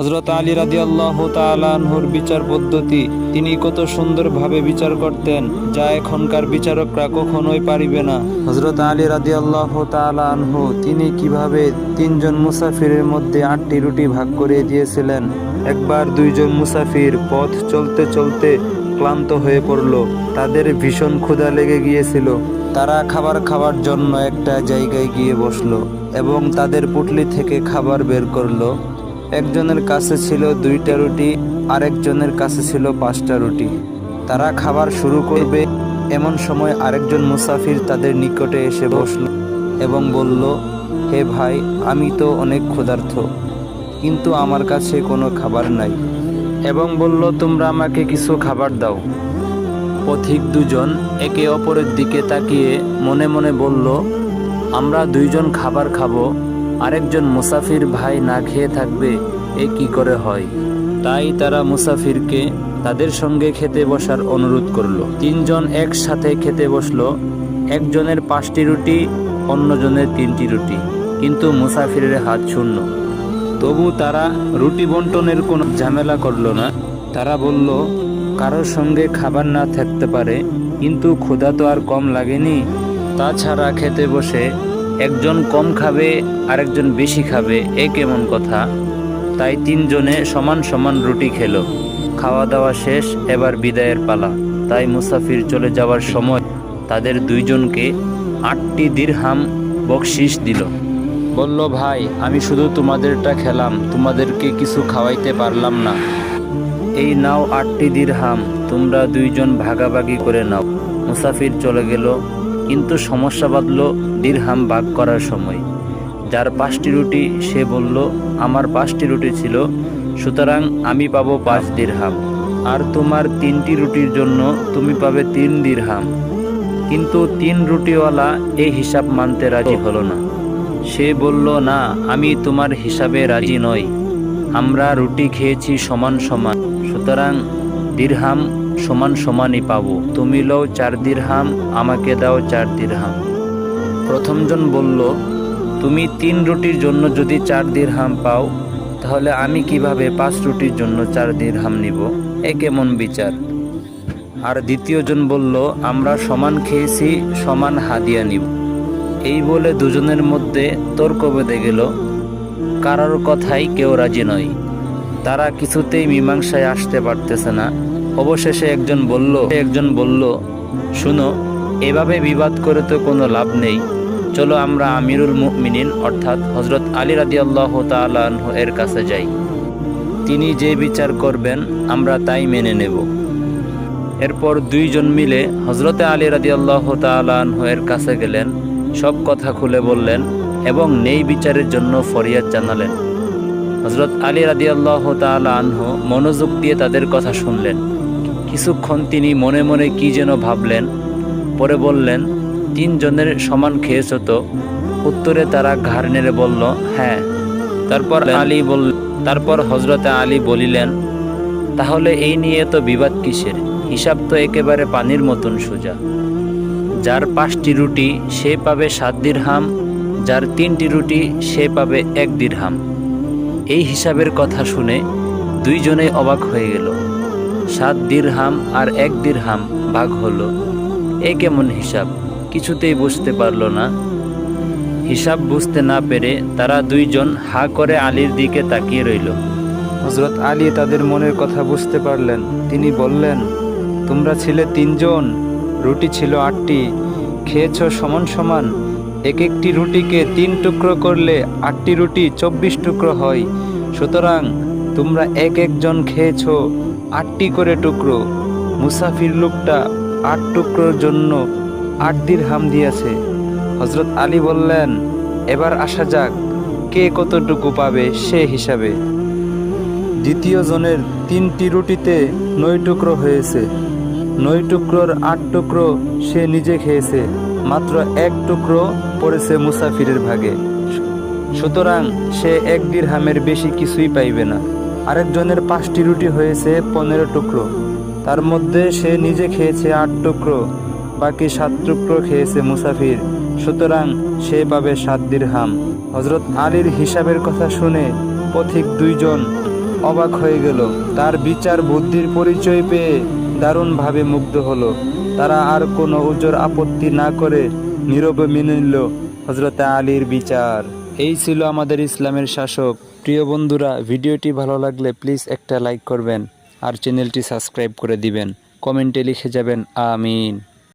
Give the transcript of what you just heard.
হজরত আলী রাজি আল্লাহ তালাহুর বিচার পদ্ধতি, তিনি কত সুন্দরভাবে বিচার করতেন, যা এখনকার বিচারকরা কখনোই পারিবে না। হজরত আলী রাজি আল্লাহ তালাহু তিনি কীভাবে তিনজন মুসাফিরের মধ্যে আটটি রুটি ভাগ করে দিয়েছিলেন? একবার দুইজন মুসাফির পথ চলতে চলতে ক্লান্ত হয়ে পড়ল, তাদের ভীষণ ক্ষুধা লেগে গিয়েছিল। তারা খাবার খাওয়ার জন্য একটা জায়গায় গিয়ে বসল এবং তাদের পুটলি থেকে খাবার বের করল। একজনের কাছে ছিল দুইটা রুটি, আরেকজনের কাছে ছিল পাঁচটা রুটি। তারা খাবার শুরু করবে। এমন সময় আরেকজন মুসাফির তাদের নিকটে এসে বসল এবং বলল, হে ভাই, আমি তো অনেক ক্ষুধার্থ কিন্তু আমার কাছে কোনো খাবার নাই। এবং বলল, তোমরা আমাকে কিছু খাবার দাও। পথিক দুজন একে অপরের দিকে তাকিয়ে মনে মনে বলল, আমরা দুইজন খাবার খাব আরেকজন মুসাফির ভাই না খেয়ে থাকবে, এ কি করে হয়? তাই তারা মুসাফিরকে তাদের সঙ্গে খেতে বসার অনুরোধ করল। তিনজন একসাথে খেতে বসল। একজনের পাঁচটি রুটি, অন্যজনের তিনটি রুটি। কিন্তু মুসাফিরের হাত শূন্য। তবু তারা রুটি বন্টনের কোনো ঝামেলা করল না। তারা বলল, কারোর সঙ্গে খাবার না থাকতে পারে, কিন্তু ক্ষুধা তো আর কম লাগেনি। তাছাড়া খেতে বসে একজন কম খাবে, আরেকজন বেশি খাবে, এ কেমন কথা? তাই তিনজনে সমান সমান রুটি খেলো। খাওয়া দাওয়া শেষ, এবার বিদায়ের পালা। তাই মুসাফির চলে যাওয়ার সময় তাদের দুইজনকে আটটি দিরহাম বকশিস দিল। বলল, ভাই, আমি শুধু তোমাদেরটা খেলাম, তোমাদেরকে কিছু খাওয়াইতে পারলাম না। এই নাও আটটি দিরহাম, তোমরা দুইজন ভাগাভাগি করে নাও। মুসাফির চলে গেল, কিন্তু সমস্যা বাঁধল দিরহাম ভাগ করার সময়। যার পাঁচটি রুটি, সে বলল, আমার পাঁচটি রুটি ছিল, সুতরাং আমি পাবো পাঁচ দিরহাম। আর তোমার তিনটি রুটির জন্য তুমি পাবে তিন দিরহাম। কিন্তু তিন রুটিওয়ালা এই হিসাব মানতে রাজি হলো না। সে বলল, না, আমি তোমার হিসাবে রাজি নই। আমরা রুটি খেয়েছি সমান সমান, সুতরাং দিরহাম সমান সমানই পাবো। তুমি লও চার দিরহাম, আমাকে দাও চার দিরহাম। প্রথমজন বলল, তুমি তিন রুটির জন্য যদি চার দিরহাম পাও, তাহলে আমি কীভাবে পাঁচ রুটির জন্য চার দিন হাম নিব? এ কেমন বিচার? আর দ্বিতীয়জন বলল, আমরা সমান খেয়েছি, সমান হাদিয়া নিব। এই বলে দুজনের মধ্যে তর্ক বেঁধে গেল। কারোর কথাই কেউ রাজি নয়। তারা কিছুতেই মীমাংসায় আসতে পারতেছে না। অবশেষে একজন বলল একজন বলল, শুনো, এভাবে বিবাদ করে তো কোনো লাভ নেই। চলো আমরা আমিরুল মুমিনিন, অর্থাৎ হজরত আলী রাদি আল্লাহ তালাহ এর কাছে যাই। তিনি যে বিচার করবেন, আমরা তাই মেনে নেব। এরপর দুইজন মিলে হজরতে আলী রাদি আল্লাহ তালাহ এর কাছে গেলেন, সব কথা খুলে বললেন এবং নেই বিচারের জন্য ফরিয়াদ জানালেন। হজরত আলী রাদি আল্লাহ আনহ মনোযোগ দিয়ে তাদের কথা শুনলেন। কিছুক্ষণ তিনি মনে মনে কি যেন ভাবলেন, পরে বললেন তিনজনের সমান খেয়েছ তো? উত্তরে তারা ঘাড় নেড়ে বলল হ্যাঁ। তারপর আলী বল তারপর হজরতে আলী বলিলেন, তাহলে এই নিয়ে তো বিবাদ কিসের? হিসাব তো একেবারে পানির মতন সোজা। যার পাঁচটি রুটি সে পাবে সাত দিরহাম, যার তিনটি রুটি সে পাবে এক দিরহাম। এই হিসাবের কথা শুনে দুইজনে অবাক হয়ে গেল। সাত দিরহাম আর এক দিরহাম ভাগ হলো। এ কেমন হিসাব? কিছুতেই বুঝতে পারল না। হিসাব বুঝতে না পেরে তারা দুইজন হা করে আলীর দিকে তাকিয়ে রইল। হজরত আলী তাদের মনের কথা বুঝতে পারলেন। তিনি বললেন, তোমরা ছিলে তিনজন, রুটি ছিল আটটি। খেয়েছ সমান সমান। এক একটি রুটিকে তিন টুকরো করলে আটটি রুটি চব্বিশ টুকরো হয়। সুতরাং তোমরা এক একজন খেয়েছ আটটি করে টুকরো। মুসাফির লোকটা আট টুকরোর জন্য আট দির হাম দিয়েছে। হজরত আলী বললেন, এবার আসা যাক, কে কতটুকু পাবে সে হিসাবে। দ্বিতীয় জনের তিনটি রুটিতে নয় টুকরো হয়েছে। নয় টুকরোর আট টুকরো সে নিজে খেয়েছে, মাত্র এক টুকরো পড়েছে মুসাফিরের ভাগে। সুতরাং সে এক দিরহামের বেশি কিছুই পাইবে না। আরেকজনের পাঁচটি রুটি হয়েছে পনেরো টুকরো। তার মধ্যে সে নিজে খেয়েছে আট টুকরো। বাকি সাত টুকরো খেয়েছে মুসাফির, সুতরাং সে পাবে সাত দিরহাম। হজরত আলীর হিসাবের কথা শুনে পথিক দুইজন অবাক হয়ে গেল। তার বিচার বুদ্ধির পরিচয় পেয়ে দারুণভাবে মুগ্ধ হলো। তারা আর কোনো উজোর আপত্তি না করে নীরবে মেনে নিল হজরত আলীর বিচার। এই ছিল আমাদের ইসলামের শাসক। প্রিয় বন্ধুরা, ভিডিওটি ভালো লাগলে প্লিজ একটা লাইক করবেন আর চ্যানেলটি সাবস্ক্রাইব করে দিবেন। কমেন্টে লিখে যাবেন, আমিন।